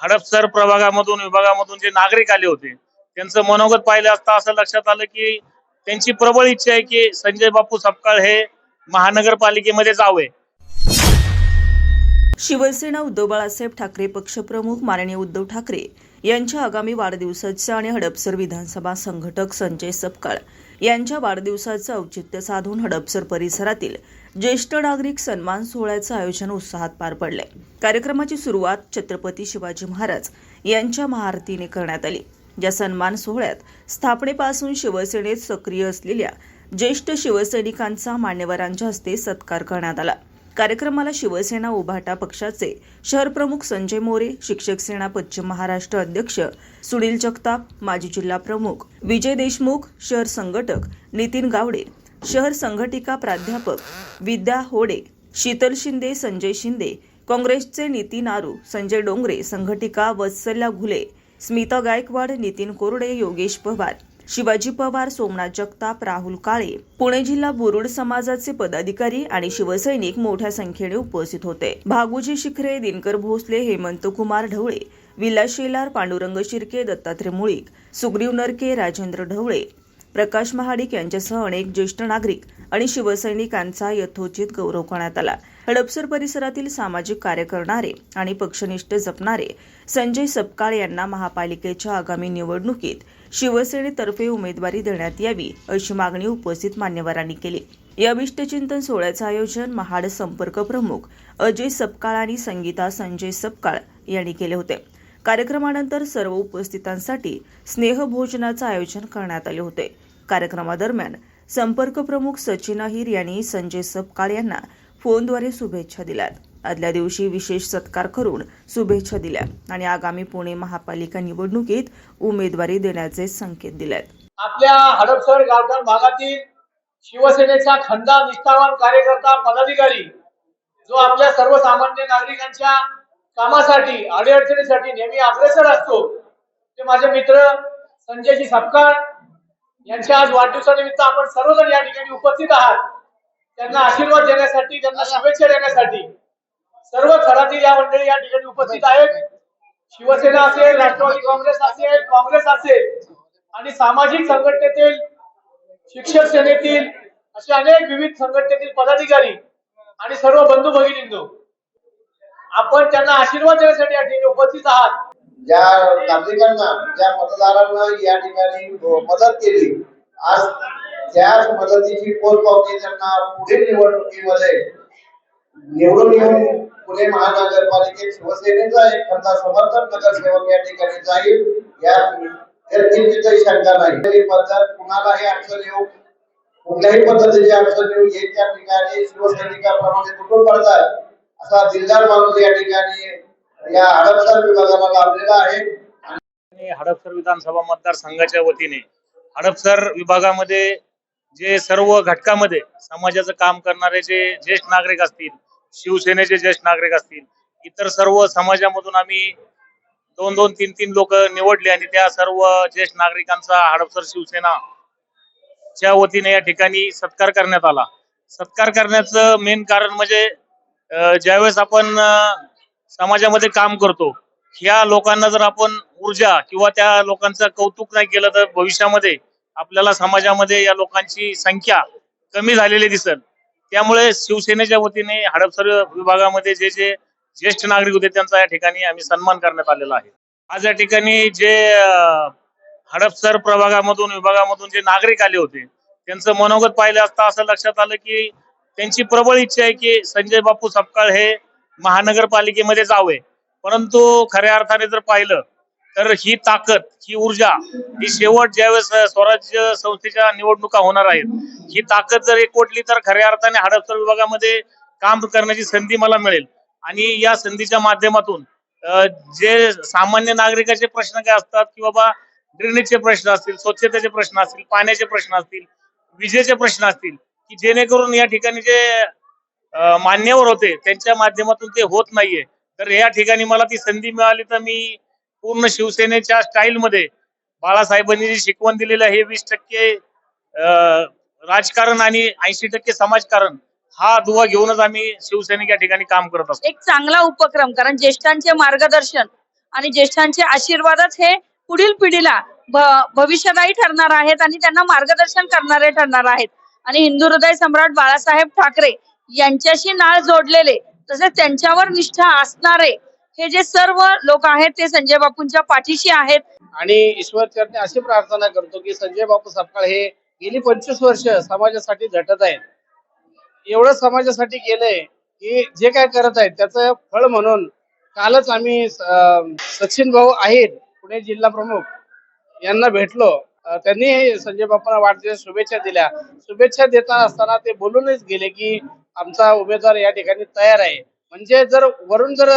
हडपसर प्रभागामधून विभागामधून जे नागरिक आले होते त्यांचं मनोगत पाहिलं असता असं लक्षात आलं की त्यांची प्रबळ इच्छा आहे की संजय बापू सपकाळ हे महानगरपालिकेमध्ये जावे. शिवसेना उद्धव बाळासाहेब ठाकरे पक्षप्रमुख माननीय उद्धव ठाकरे यांच्या आगामी वाढदिवसाच्या आणि हडपसर विधानसभा संघटक संजय सपकाळ यांच्या वाढदिवसाचं औचित्य साधून हडपसर परिसरातील ज्येष्ठ नागरिक सन्मान सोहळ्याचं आयोजन उत्साहात पार पडले कार्यक्रमाची सुरुवात छत्रपती शिवाजी महाराज यांच्या महाआरतीने करण्यात आली. या सन्मान सोहळ्यात स्थापनेपासून शिवसेनेत सक्रिय असलेल्या ज्येष्ठ शिवसैनिकांचा मान्यवरांच्या हस्ते सत्कार करण्यात आला. कार्यक्रमाला शिवसेना उभाटा पक्षाचे शहर प्रमुख संजय मोरे शिक्षक सेना पश्चिम महाराष्ट्र अध्यक्ष सुनील जगताप माजी जिल्हा प्रमुख विजय देशमुख शहर संघटक नितीन गावडे शहर संघटिका प्राध्यापक विद्या होडे शीतल शिंदे संजय शिंदे काँग्रेसचे नितीन आरू संजय डोंगरे संघटिका वत्सल्या घुले स्मिता गायकवाड नितीन कोरडे योगेश पवार शिवाजी पवार सोमनाथ जगताप राहुल काळे. पुणे जिल्हा बुरुड समाजाचे पदाधिकारी आणि शिवसैनिक मोठ्या संख्येने उपस्थित होते. भागुजी शिखरे दिनकर भोसले हेमंत कुमार ढवळे विलास शेलार पांडुरंग शिर्के दत्तात्रय मुळीक सुग्रीव नरके राजेंद्र ढवळे. प्रकाश महाडिक यांच्यासह अनेक ज्येष्ठ नागरिक आणि शिवसैनिकांचा यथोचित गौरव करण्यात आला. हडपसर परिसरातील सामाजिक कार्य करणारे आणि पक्षनिष्ठ जपणारे संजय सपकाळ यांना महापालिकेच्या आगामी निवडणुकीत शिवसेनेतर्फे उमेदवारी देण्यात यावी अशी मागणी उपस्थित मान्यवरांनी केली. या अभिष्टचिंतन सोहळ्याचं आयोजन महाड संपर्क प्रमुख अजय सपकाळ आणि संगीता संजय सपकाळ यांनी केले होते. कार्यक्रमानंतर सर्व उपस्थितांसाठी स्नेहभोजनाचं आयोजन करण्यात आले होते. कार्यक्रमादरम्यान संपर्क प्रमुख सचिन अहिर यांनी संजय सपकाळ यांना फोनद्वारे शुभेच्छा दिल्यात. आदल्या दिवशी विशेष सत्कार करून शुभेच्छा दिल्या आणि आगामी पुणे महापालिका निवडणुकीत उमेदवारी देण्याचे संकेत दिलेत. आपल्या हडपसर गावठाण भागातील शिवसेनेचा खंदा निष्ठावान कार्यकर्ता पदाधिकारी जो आपल्या सर्वसामान्य नागरिकांच्या कामासाठी अडीअडचणीसाठी नेहमी अग्रेसर असतो ते माझे मित्र संजयजी सपकाळ यांच्या आज वाढदिवसानिमित्त आपण सर्वजण या ठिकाणी उपस्थित आहात. त्यांना आशीर्वाद देण्यासाठी त्यांना शुभेच्छा देण्यासाठी सर्व थरातील या मंडळी या ठिकाणी उपस्थित आहेत. शिवसेना असेल राष्ट्रवादी काँग्रेस असेल काँग्रेस असेल आणि सामाजिक संघटनेतील शिक्षक सेनेतील असे अनेक विविध संघटनेतील पदाधिकारी आणि सर्व बंधू भगिनींनो आपण त्यांना आशीर्वाद देण्यासाठी या ठिकाणी उपस्थित आहात. ज्या नागरिकांना ज्या मतदारांना या ठिकाणी मदत केली आज त्याच मदतीची पोचपावती त्यांना पुढील निवडणुकीमध्ये निवडून येऊन पुणे महानगरपालिकेत शिवसेनेचा एक खंदा समर्थन नगरसेवक या ठिकाणी जाईल. या यात शंका नाही. पद्धत कुणालाही अडचण येऊ कुठल्याही पद्धतीची अडचण येऊ हे त्या ठिकाणी शिवसैनिकाप्रमाणे कुठून पडतात. असा दिलदार माणूस या ठिकाणी या हडपसर विभागाला लाभलेला आहे. आणि हडपसर विधानसभा मतदारसंघाच्या वतीने हडपसर विभागामध्ये जे सर्व घटकामध्ये समाजाचं काम करणारे जे ज्येष्ठ नागरिक असतील शिवसेनेचे ज्येष्ठ नागरिक असतील इतर सर्व समाजामधून आम्ही दोन दोन तीन तीन लोक निवडले आणि त्या सर्व ज्येष्ठ नागरिकांचा हडपसर शिवसेना च्या वतीने या ठिकाणी सत्कार करण्यात आला. सत्कार करण्याचं मेन कारण म्हणजे ज्यावेळेस आपण समाजामध्ये काम करतो ह्या लोकांना जर आपण ऊर्जा किंवा त्या लोकांचं कौतुक नाही केलं तर भविष्यामध्ये आपल्याला समाजामध्ये या लोकांची संख्या कमी झालेली दिसल. त्यामुळे शिवसेनेच्या वतीने हडपसर विभागामध्ये जे जे ज्येष्ठ नागरिक होते त्यांचा या ठिकाणी आम्ही सन्मान करण्यात आलेला आहे. आज या ठिकाणी जे हडपसर प्रभागामधून विभागामधून जे नागरिक आले होते त्यांचं मनोगत पाहिलं असता असं लक्षात आलं की त्यांची प्रबळ इच्छा आहे की संजय बापू सपकाळ हे महानगरपालिकेमध्ये जावे. परंतु खऱ्या अर्थाने जर पाहिलं तर ही ताकद ही ऊर्जा ही शेवट ज्यावेळेस स्वराज्य संस्थेच्या निवडणुका होणार आहेत ही ताकद जर एकवटली तर खऱ्या अर्थाने हडपसर विभागामध्ये काम करण्याची संधी मला मिळेल. आणि या संधीच्या माध्यमातून जे सामान्य नागरिकाचे प्रश्न काय असतात की बाबा ड्रेनेजचे प्रश्न असतील स्वच्छतेचे प्रश्न असतील पाण्याचे प्रश्न असतील विजेचे प्रश्न असतील की जेणेकरून या ठिकाणी जे मान्यवर होते त्यांच्या माध्यमातून ते होत नाहीये. तर या ठिकाणी मला ती संधी मिळाली तर मी पूर्ण शिवसेनेच्या स्टाईल मध्ये बाळासाहेबांनी जी शिकवण दिलेलं हे वीस टक्के राजकारण आणि ऐंशी टक्के समाजकारण हा दुवा घेऊनच आम्ही शिवसैनिक या ठिकाणी काम करत असतो. एक चांगला उपक्रम कारण ज्येष्ठांचे मार्गदर्शन आणि ज्येष्ठांचे आशीर्वादच हे पुढील पिढीला भविष्यदायी ठरणार आहेत आणि त्यांना मार्गदर्शन करणारे ठरणार आहेत. आणि हिंदू हृदय सम्राट बाळासाहेब ठाकरे यांच्याशी नाळ जोडलेले तसेच त्यांच्यावर निष्ठा असणारे हे जे सर्व लोक आहेत ते संजय बापूंच्या पाठीशी आहेत. आणि ईश्वर चरणी अशी प्रार्थना करतो की संजय बापू सपकाळ हे गेली पंचवीस वर्ष समाजासाठी झटत आहेत. एवढं समाजासाठी केलंय की जे काय करत आहेत त्याचं फळ म्हणून कालच आम्ही सचिन भाऊ आहेत पुणे जिल्हा प्रमुख यांना भेटलो. त्यांनी संजय बापूंना वाढदिवस शुभेच्छा दिल्या. शुभेच्छा देता असताना ते बोलूनच गेले की आमचा उमेदवार या ठिकाणी तयार आहे. म्हणजे जर वरून जर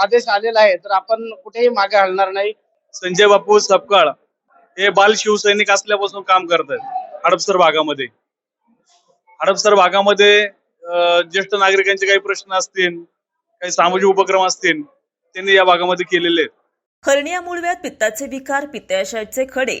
आदेश आलेला आहे तर आपण कुठेही मागे हलणार नाही. संजय बापू सपकाळ हे बाल शिवसैनिक असल्यापासून काम करत आहेत हडपसर भागामध्ये. हडपसर भागामध्ये ज्येष्ठ नागरिकांचे काही प्रश्न असतील काही सामाजिक उपक्रम असतील त्यांनी या भागामध्ये केलेले आहेत. हर्निया मूळव्याध पित्ताचे विकार पित्ताशयाचे खडे